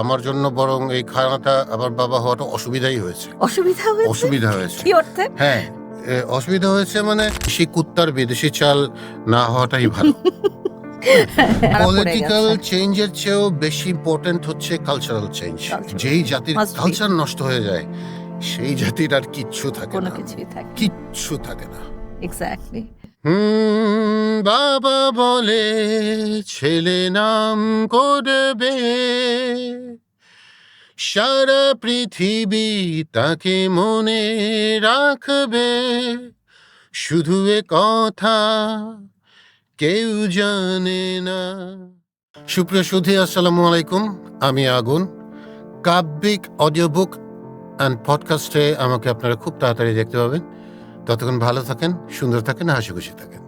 আমার জন্য বরং এই খানাটা আমার বাবা হওয়াটা অসুবিধাই হয়েছে। অসুবিধা হয়েছে? অসুবিধা হয়েছে। কি অর্থে? হ্যাঁ অসুবিধা হয়েছে মানে দেশি কুত্তার বিদেশি চাল না হওয়াটাই ভালো। পলিটিক্যাল চেঞ্জের চেয়েও বেশি ইম্পর্টেন্ট হচ্ছে কালচারাল চেঞ্জ যেই জাতির কালচার নষ্ট হয়ে যায় সেই জাতির আর কিচ্ছু থাকে না। কিচ্ছু থাকে না। এক্স্যাক্টলি বাবা বলে, ছেলে নাম করবে। সারা পৃথিবী তাকে মনে রাখবে। শুধু এ কথা কেউ জানে না। সুপ্রিয় সুধী, আসসালামু আলাইকুম। আমি আগুন। কাব্যিক অডিও বুক অ্যান্ড পডকাস্টে আমাকে আপনারা খুব তাড়াতাড়ি দেখতে পাবেন। ততক্ষণ ভালো থাকেন সুন্দর থাকেন হাসি খুশি থাকেন।